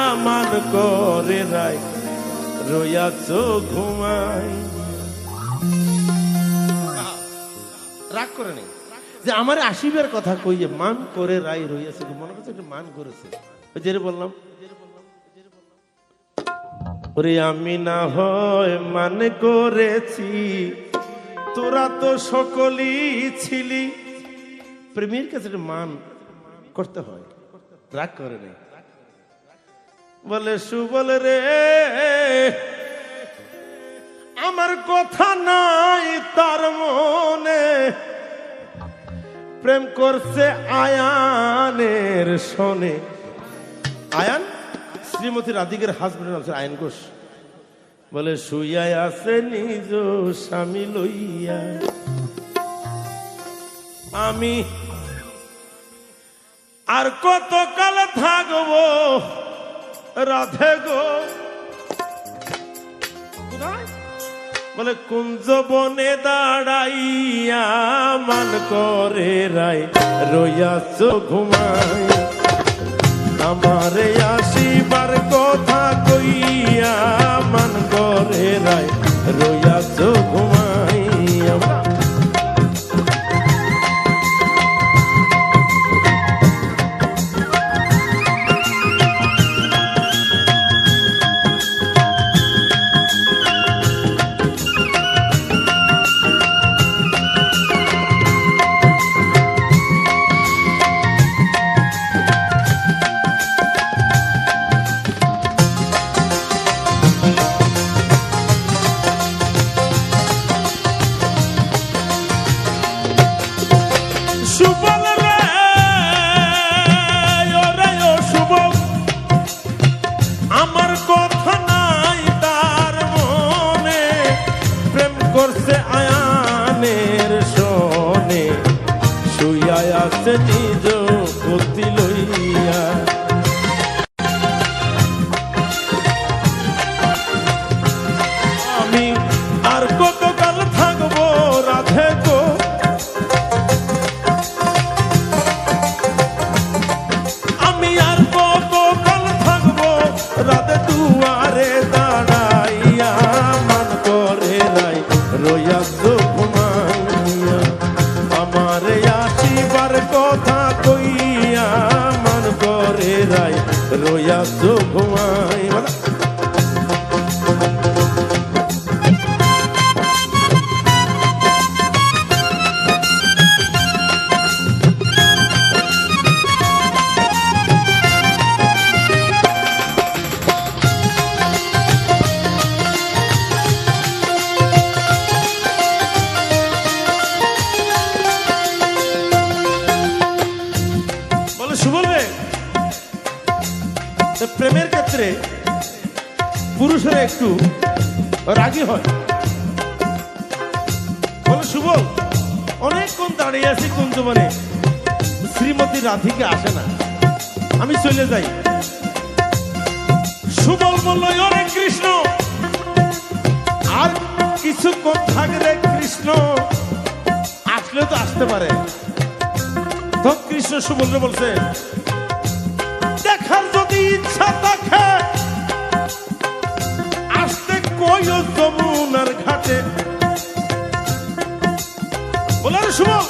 মান করে রাই রইয়াছ ঘুমাই। রাগ করে নেই। যে আমার আসিবের কথা কই যে মান করে রাই রইয়াছে মনে করছে একটু মান করেছে। ওই যে বললাম। ওরে আমি না হয় মান করেছি, তোরা তো সকলই ছিলি। প্রেমের কাছে মান করতে হয়। রাগ করে নেই। বলে, সুবল রে, আমার কথা নাই তার মনে। প্রেম করছে আয়ানের শোনে। আয়ান, শ্রীমতী রাধিকের হাজবেন্ড নাম আয়ন ঘোষ। বলে, শুইয়াই আছে নিজ স্বামী লইয়া। আমি আর কত কাল থাকব? রাধে গো কোথায়? বলে কুঞ্জ বনে দাঁড়াইয়া মান করে রাই রইয়াছ ঘুমাই আমারে আসিবার কথা সুবল রে আমার কথা নাই তার মনে। প্রেম করছে আয়ানের শোনে শুয়ায় আছে নিজ রইয়া তো ঘুমাই প্রেমের ক্ষেত্রে পুরুষেরা একটু রাগী হয়। বলে, শুভ, অনেকক্ষণ দাঁড়িয়ে আছি কুঞ্জবনে। শ্রীমতী রাধিকে আসে না। আমি চলে যাই। সুবল বলল অরে কৃষ্ণ, আর কিছুক্ষণ থাকলে কৃষ্ণ আসলে তো আসতে পারে। তখন কৃষ্ণ সুবলরে বলছে ইচ্ছা থাকে আসতে কইও যমুনার ঘাটে। বলে "আরে সুবল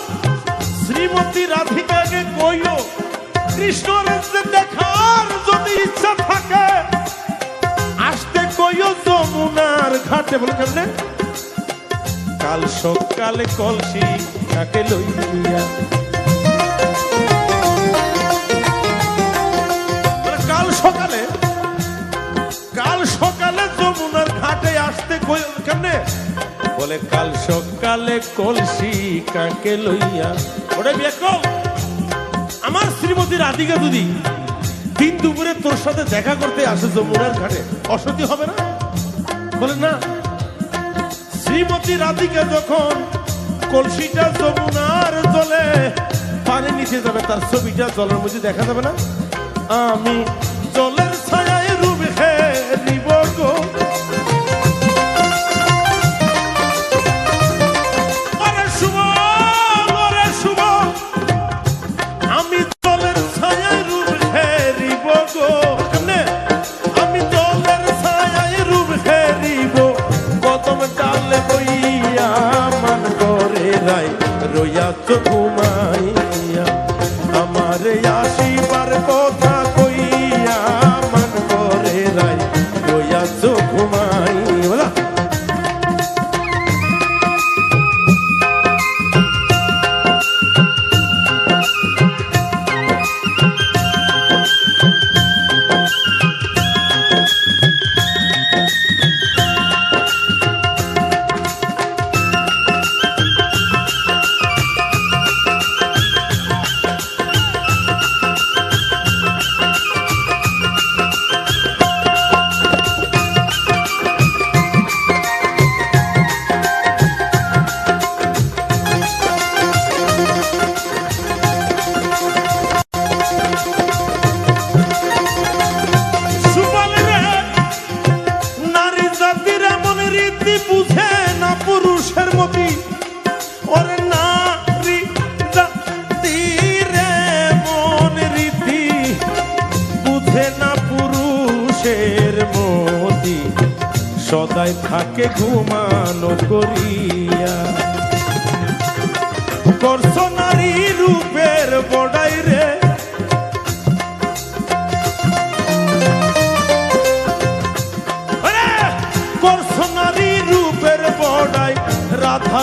শ্রীমতী রাধিকাকে কইও, কৃষ্ণর দেখার যদি ইচ্ছা থাকে, আসতে কইও যমুনার ঘাটে। বলে কেমনে? কাল সকালে কলসি তাকে লইয়া কাল সকালে কলসি কাকে লইয়া? ওরে বিয়ে আমার শ্রীমতী রাধিকা যদি দিন দুপুরে তোর সাথে দেখা করতে আসে যমুনার ঘাটে, অসতি হবে না? বলে না। শ্রীমতী রাধিকা যখন কলসিটা যমুনার জলে পানি নিচে যাবে, তার ছবিটা জলের মধ্যে দেখা যাবে না? আমি জলের সদাই থাকে ঘুমানো করিয়া করছ রূপের বড়াই রে ওরে! নারী রূপের বড়াই রাধা